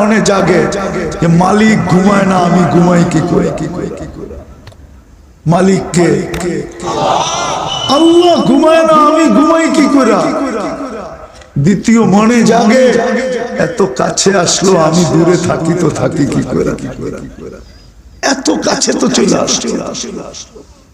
মনে জাগে যে মালিক ঘুমায় না, আমি ঘুমাই কি করে? কি করে কি মালিক কে? আল্লাহ ঘুমায় না, আমি ঘুমাই কি করে? দ্বিতীয় মনে জাগে, এত কাছে আসলো, আমি দূরে থাকি তো থাকি কি করে কি করে? এত কাছে তো চলে আসলো।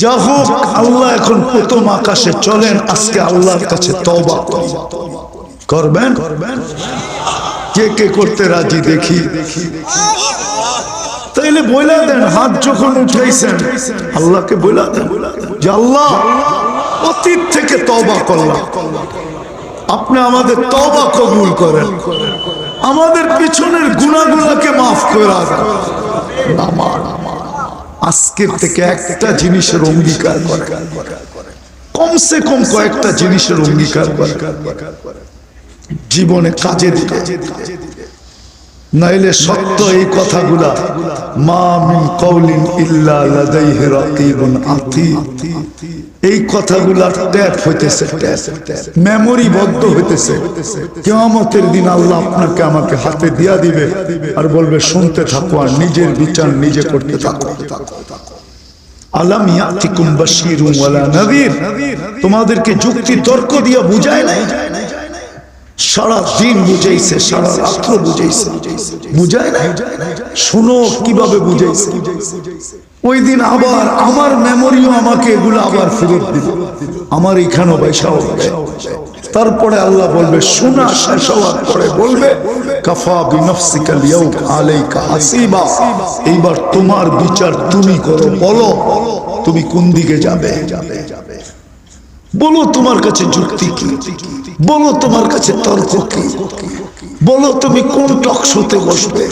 যা হোক, আল্লাহ এখন প্রথম আকাশে চলেন, আজকে আল্লাহর কাছে তওবা করি। করবেন? কে কে করতে রাজি দেখি। তাইলে বইলা দেন, হাত যখন উঠাইছেন, আল্লাহকে বইলা দেন যে আল্লাহ, অতীত থেকে তওবা করলাম। আপনি আমাদের তওবা কবুল করেন। আমাদের পিছনের গুণাগুলাকে মাফ করে আমার আজকের থেকে একটা জিনিসের অঙ্গীকার করে। কমসে কম কয়েকটা জিনিসের অঙ্গীকার করে। জীবনে কাজে দিবে নাইলে সত্য এই কথাগুলা, মা মিন কওলিন ইল্লা লাদাইহি রাকিবুন আতীদ এই কথাগুলা ট্যাপ হইতেছে, মেমোরি বদ্ধ হইতেছে। কিয়ামতের দিন আল্লাহ আপনাকে আমাকে হাতে দিয়া দিবে আর বলবে, শুনতে থাকো আর নিজের বিচার নিজে করতে থাকো। আলাম তোমাদেরকে যুক্তি তর্ক দিয়া বুঝায় নাই? সারা দিন বুঝাইছে, সারা রাত্র বুঝাইছে। বুঝায় নাই? শোনো কীভাবে বুঝাইছে। ওই দিন আবার আমার মেমোরিও আমাকে এগুলো আবার ফেরত দিবে আমার এখানেও পয়সা হবে। তারপরে আল্লাহ বলবে, শোনা, শেষ হওয়ার পরে বলবে, কাফা বিনফসিকা লিয়াউম আলাইকা হাসিবা। এইবার তোমার বিচার তুমি করো, বলো, তুমি কোন দিকে যাবে যাবে যাবে? বলো তোমার কাছে যুক্তি কি? বলো তোমার কাছে তর্ক কি? বলো তুমি কোন টক বসবে?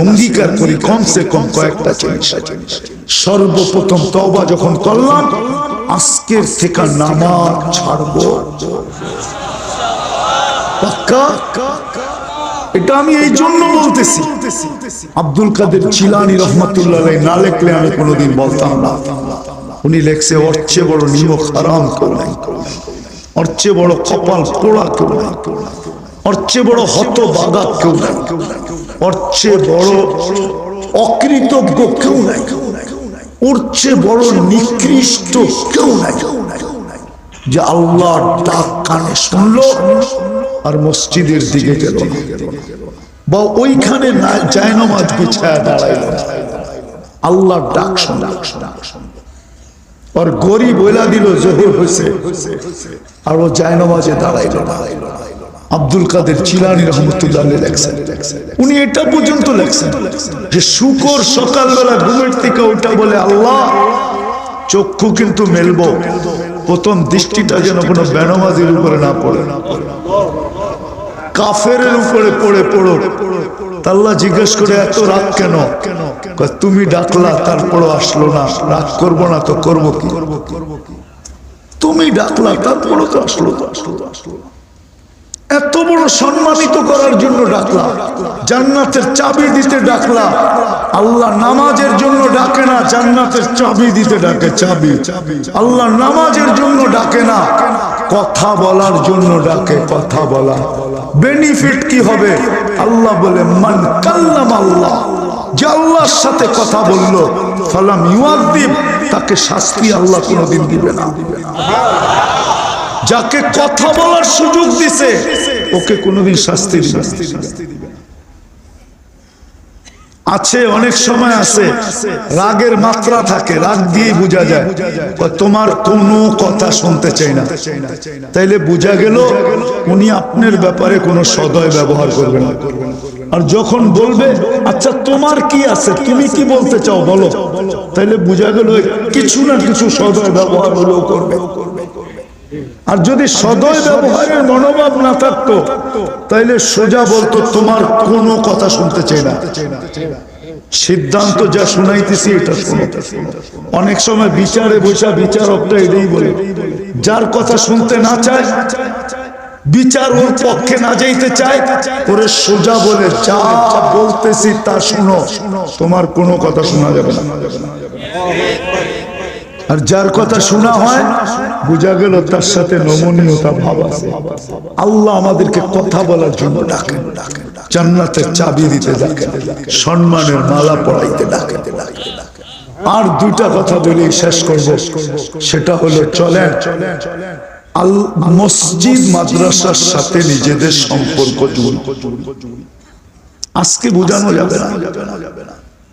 অঙ্গীকার করি কম কয়েকটা সর্বপ্রথম তওবা যখন করলাম, আজকের থেকে নামাজ ছাড়বো। পাক্কা? এটা আমি এই জন্য বলতেছি। আব্দুল কাদের চিলানি রহমতুল্লাহ না লেখলে আমি কোনোদিন বলতাম না। উনি লেখছে, ওর চেয়ে বড় নিমক হারাম চেয়ে বড় কপাল পোড়া কেউ নাই। ওর চেয়ে বড় হত বাগা কেউ নাই। ওর চেয়ে বড় অকৃতজ্ঞ কেউ নাই। ওর চেয়ে বড় নিকৃষ্ট কেউ নাই। যে আল্লাহ ডাক কানে শুনলো আর মসজিদের দিকে গেল। বা ওইখানে জায়নামাজ বিছায়া দাঁড়াইল। আল্লাহর ডাক শোনা আর গরিব বইলা দিল, জহুর হয়েছে আর ও জায়নামাজে দাঁড়াইল আব্দুল কাদের চিলানি রহমতুল্লাহ লেখছেন। উনি এটা পর্যন্ত লেখছেন যে শুকর সকালবেলা ঘুমের থেকে ওটা বলে, আল্লাহ, চক্ষু কিন্তু মেলবো। প্রথম দৃষ্টিটা যেন কোনো বেনমাজির উপরে না পড়ে। কাফের উপরে পড়ে পড়ো। তাল্লা জিজ্ঞেস করে, এত রাগ কেন? তুমি ডাকলা, তারপরও আসলো না। রাগ করব না তো করব কি? তুমি ডাকলা, তারপরও তো আসলো তো আসলো তো আসলো না। এত বড় সম্মানিত করার জন্য ডাকলা জান্নাতের চাবি দিতে ডাকলা আল্লাহ নামাজের জন্য ডাকে না, জান্নাতের চাবি দিতে ডাকে চাবি। আল্লাহ নামাজের জন্য ডাকে না, কথা বলার জন্য ডাকে কথা বলা। বেনিফিট কি হবে? আল্লাহ বলে, মান কাল্লাম আল্লাহ। যে আল্লাহর সাথে কথা বলল, ফালাম ইউয়াদ্দিব তাকে শাস্তি আল্লাহ কোনোদিন দিবে না দিবে না। যাকে কথা বলার সুযোগ দিছে, ওকে কোনোদিন শাস্তি দিবে। আছে, অনেক সময় আছে, রাগের মাত্রা থাকে, রাগ দিয়ে বোঝা যায়। তোমার কোনো কথা শুনতে চাই না। তাইলে বোঝা গেল, উনি আপনার ব্যাপারে কোনো সদয় ব্যবহার করবেন না। আর যখন বলবে আচ্ছা তোমার কি আছে? তুমি কি বলতে চাও? বলো। তাইলে বোঝা গেল, কিছু না কিছু সদয় ব্যবহার হলেও করবে। আর যদি সদয় ব্যবহারের মনোভাব না থাকতো, তাইলে সোজা বলতো, তোমার কোনো কথা শুনতে চাই না। সিদ্ধান্ত যা শুনাইতেছি, এটা অনেক সময় বিচারে বসা বিচারকটা এটাই বলে, যার কথা শুনতে না চায়, বিচার ওর পক্ষে না যাইতে চায়, ওরে সোজা বলে, যা বলতেছি তা শুনো, তোমার কোনো কথা শোনা যাবে না। আর যার কথা শোনা হয়, বোঝা গেল তার সাথে নমনীয়তা ভাব আছে। আল্লাহ আমাদেরকে কথা বলার জন্য ডাকেন। জান্নাতের চাবি দিতে ডাকেন। সম্মানের মালা পড়াইতে ডাকেন। আর দুইটা কথা বলি, শেষ করব। সেটা হলো, চলেন। আল মসজিদ মাদ্রাসার সাথে নিজেদের সম্পর্ক জুড়ি। আজকে বোঝানো যাবে না।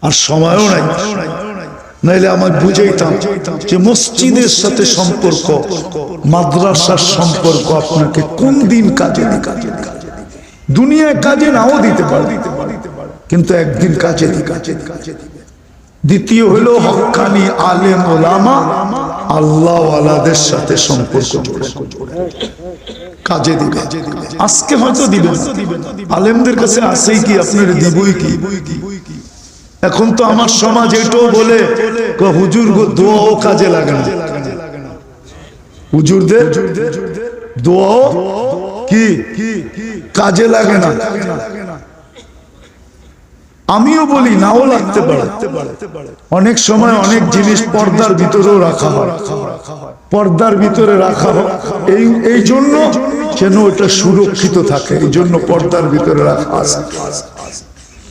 আর সময়ও নাই। নাইলে আমার বুঝাইতাম যে মসজিদের সাথে সম্পর্ক, মাদ্রাসার সম্পর্ক আপনাকে কোন দিন কাজে কাজে দুনিয়ায় কাজে নাও দিতে পারে, কিন্তু একদিন কাজে কাজে কাজে দ্বিতীয় হলো হক্কানি আলেম ওলামা আল্লাহ আলাদের সাথে সম্পর্ক কাজে দিবে। আজকে হয়তো দিবেন আলেমদের কাছে আসেই কি? আপনার দিবই কি? এখন তো আমার সমাজ এটাও বলে হুজুর গো, দোয়াও কাজে লাগে না। হুজুরদের দোয়াও কি? কাজে লাগে না। আমিও বলি, নাও লাগতে পারে। অনেক সময় অনেক জিনিস পর্দার ভিতরেও রাখা হয়। পর্দার ভিতরে রাখা হয়। এই এই জন্য যেন ওটা সুরক্ষিত থাকে, এই জন্য পর্দার ভিতরে রাখা আছে।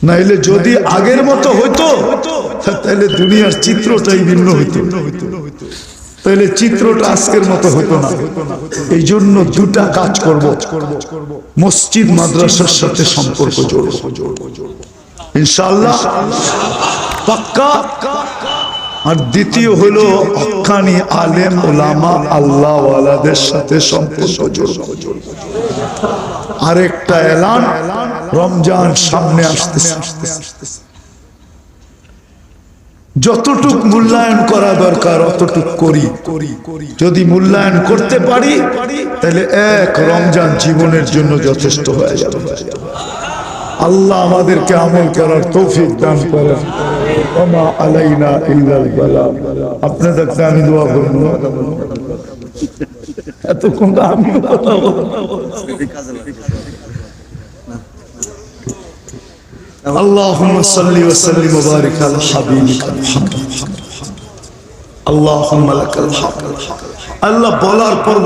নাইলে যদি আগের মতো হইতো তাহলে দুনিয়ার চিত্রটাই ভিন্ন হইতো। তাহলে চিত্রটা আজকের মতো হতো না। এই জন্য দুটা কাজ করব। মসজিদ মাদ্রাসার সাথে সম্পর্ক জোড় ইনশাল্লাহ পাক্কা আর দ্বিতীয় হলো হক্কানি আলেম ওলামা আল্লাহ ওয়ালাদের সাথে সম্পর্ক আরেকটা এলান রমজান সামনে আসতেছে। যতটুক মূল্যায়ন করা দরকার, অতটুক করি। যদি মূল্যায়ন করতে পারি, তাহলে এক, রমজান জীবনের জন্য যথেষ্ট হয়ে যাবে। আল্লাহ আমাদেরকে আমল করার তৌফিক দান করেন ওমা আলাইনা ইল্লাল বালাগ আপনাদেরকে আমি দোয়া করব এতক্ষণ তো আমিও কথা বলবো اللهم صل وسلم وبارك على حبيبك محمد اللهم لك الحمد আল্লাহ বলার পর